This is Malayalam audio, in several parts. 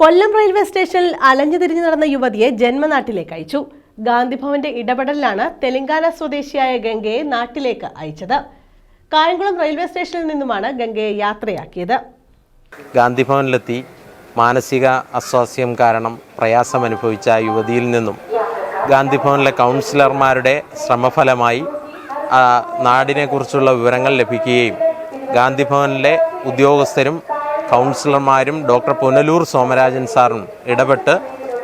കൊല്ലം റെയിൽവേ സ്റ്റേഷനിൽ അലഞ്ഞു തിരിഞ്ഞു നടന്ന യുവതിയെ ജന്മനാട്ടിലേക്ക് അയച്ചു. ഗാന്ധിഭവന്റെ ഇടപെടലിലാണ് തെലങ്കാന സ്വദേശിയായ ഗംഗയെ നാട്ടിലേക്ക് അയച്ചത്. കായംകുളം റെയിൽവേ സ്റ്റേഷനിൽ നിന്നുമാണ് ഗംഗയെ യാത്രയാക്കിയത്. ഗാന്ധിഭവനിലെത്തി മാനസിക അസ്വാസ്യം കാരണം പ്രയാസം അനുഭവിച്ച യുവതിയിൽ നിന്നും ഗാന്ധിഭവനിലെ കൗൺസിലർമാരുടെ ശ്രമഫലമായി നാടിനെ നാടിനെക്കുറിച്ചുള്ള വിവരങ്ങൾ ലഭിക്കുകയും ഗാന്ധിഭവനിലെ ഉദ്യോഗസ്ഥരും കൗൺസിലർമാരും ഡോക്ടർ പുനലൂർ സോമരാജൻ സാറും ഇടപെട്ട്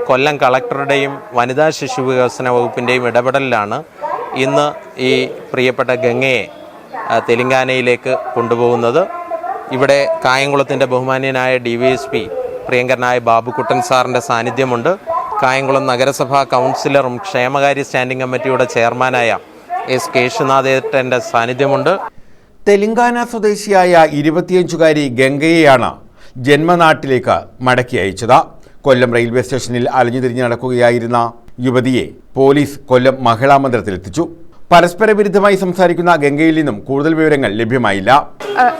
കൊല്ലം കളക്ടറുടെയും വനിതാ ശിശു വികസന വകുപ്പിന്റെയും ഇടപെടലിലാണ് ഇന്ന് ഈ പ്രിയപ്പെട്ട ഗംഗയെ തെലങ്കാനയിലേക്ക് കൊണ്ടുപോകുന്നത്. ഇവിടെ കായംകുളത്തിന്റെ ബഹുമാന്യനായ ഡി വി എസ് പി പ്രിയങ്കരനായ ബാബുക്കുട്ടൻ സാറിന്റെ സാന്നിധ്യമുണ്ട്. കായംകുളം നഗരസഭാ കൗൺസിലറും ക്ഷേമകാര്യ സ്റ്റാൻഡിംഗ് കമ്മിറ്റിയുടെ ചെയർമാനായ എസ് കേശുനാഥേട്ടന്റെ സാന്നിധ്യമുണ്ട്. തെലങ്കാന സ്വദേശിയായ ഇരുപത്തിയഞ്ചുകാരി ഗംഗയെയാണ് ജന്മനാട്ടിലേക്ക് മടക്കി അയച്ചത്. കൊല്ലം റെയിൽവേ സ്റ്റേഷനിൽ അലഞ്ഞുതിരിഞ്ഞ് നടക്കുകയായിരുന്ന യുവതിയെ പോലീസ് കൊല്ലം മഹിളാ മന്ദിരത്തിലെത്തിച്ചു. പരസ്പര വിരുദ്ധമായി സംസാരിക്കുന്ന ഗംഗയിൽ നിന്നും കൂടുതൽ വിവരങ്ങൾ ലഭ്യമായില്ല.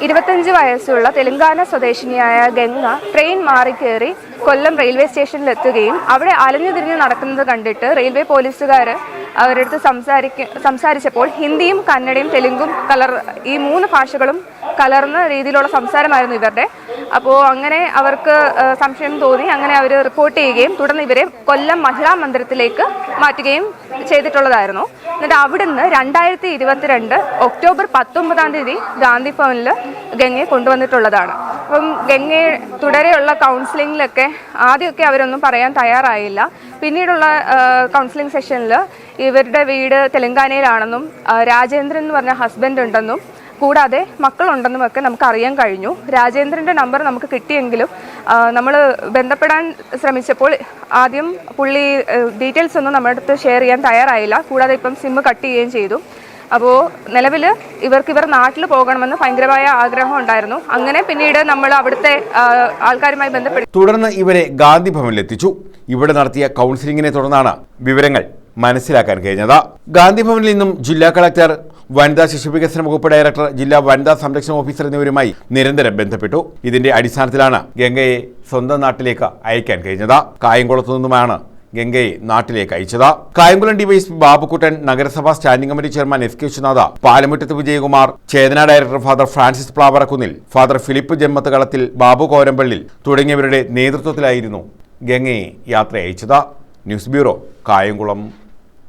ഇരുപത്തഞ്ച് വയസ്സുള്ള തെലങ്കാന സ്വദേശിനിയായ ഗംഗ ട്രെയിൻ മാറി കയറി കൊല്ലം റെയിൽവേ സ്റ്റേഷനിൽ എത്തുകയും അവിടെ അലഞ്ഞു തിരിഞ്ഞ് നടക്കുന്നത് കണ്ടിട്ട് റെയിൽവേ പോലീസുകാർ അവരുടെ അടുത്ത് സംസാരിക്ക സംസാരിച്ചപ്പോൾ ഹിന്ദിയും കന്നഡയും തെലുങ്കും കലർ ഈ മൂന്ന് ഭാഷകളും കലർന്ന രീതിയിലുള്ള സംസാരമായിരുന്നു ഇവരുടെ. അപ്പോൾ അങ്ങനെ അവർക്ക് സംശയം തോന്നി. അങ്ങനെ അവർ റിപ്പോർട്ട് ചെയ്യുകയും തുടർന്ന് ഇവരെ കൊല്ലം മഹിളാ മന്ദിരത്തിലേക്ക് മാറ്റുകയും ചെയ്തിട്ടുള്ളതായിരുന്നു. എന്നിട്ട് അവിടുന്ന് രണ്ടായിരത്തി ഇരുപത്തിരണ്ട് ഒക്ടോബർ പത്തൊമ്പതാം തീയതി ഗാന്ധി ഭവനിൽ ഗംഗയെ കൊണ്ടുവന്നിട്ടുള്ളതാണ്. അപ്പം ഗംഗയെ തുടരെയുള്ള കൗൺസിലിങ്ങിലൊക്കെ ആദ്യമൊക്കെ അവരൊന്നും പറയാൻ തയ്യാറായില്ല. പിന്നീടുള്ള കൗൺസിലിംഗ് സെഷനിൽ ഇവരുടെ വീട് തെലങ്കാനയിലാണെന്നും രാജേന്ദ്രൻ എന്ന് പറഞ്ഞ ഹസ്ബൻഡ് ഉണ്ടെന്നും കൂടാതെ മക്കളുണ്ടെന്നും ഒക്കെ നമുക്ക് അറിയാൻ കഴിഞ്ഞു. രാജേന്ദ്രന്റെ നമ്പർ നമുക്ക് കിട്ടിയെങ്കിലും നമ്മൾ ബന്ധപ്പെടാൻ ശ്രമിച്ചപ്പോൾ ആദ്യം പുള്ളി ഡീറ്റെയിൽസ് ഒന്നും നമ്മുടെ അടുത്ത് ഷെയർ ചെയ്യാൻ തയ്യാറായില്ല. കൂടാതെ ഇപ്പം സിമ്മ് കട്ട് ചെയ്യുകയും ചെയ്തു. അപ്പോൾ നിലവിൽ ഇവർക്ക് ഇവർ നാട്ടിൽ പോകണമെന്ന് ഭയങ്കരമായ ആഗ്രഹം ഉണ്ടായിരുന്നു. അങ്ങനെ പിന്നീട് നമ്മൾ അവിടുത്തെ ആൾക്കാരുമായി ബന്ധപ്പെട്ടു തുടർന്ന് ഇവരെ ഗാന്ധി ഭവനിലെത്തിച്ചു ഇവിടെ നടത്തിയ കൗൺസിലിങ്ങിനെ തുടർന്നാണ് വിവരങ്ങൾ. മനസ്സിലാക്കാൻ കഴിഞ്ഞത്. ഗാന്ധിഭവനിൽ നിന്നും ജില്ലാ കളക്ടർ വനിതാ ശിശു വികസന വകുപ്പ് ഡയറക്ടർ ജില്ലാ വനിതാ സംരക്ഷണ ഓഫീസർ എന്നിവരുമായി നിരന്തരം ബന്ധപ്പെട്ടു. ഇതിന്റെ അടിസ്ഥാനത്തിലാണ് ഗംഗയെ സ്വന്തം നാട്ടിലേക്ക് അയക്കാൻ കഴിഞ്ഞത്. കായംകുളത്തു നിന്നുമാണ് ഗംഗയെ നാട്ടിലേക്ക് അയച്ചത്. കായംകുളം ഡിവൈഎസ്പി ബാബുക്കുട്ടൻ നഗരസഭാ standing committee chairman S K Viswanatha Palamuttathu Vijayakumar Chethana director father Francis Plavarakunnil father Philip Jammath Kalathil Babu കോരമ്പള്ളിൽ തുടങ്ങിയവരുടെ നേതൃത്വത്തിലായിരുന്നു ഗംഗയെ യാത്ര അയച്ചത് ന്യൂസ് ബ്യൂറോ കായംകുളം.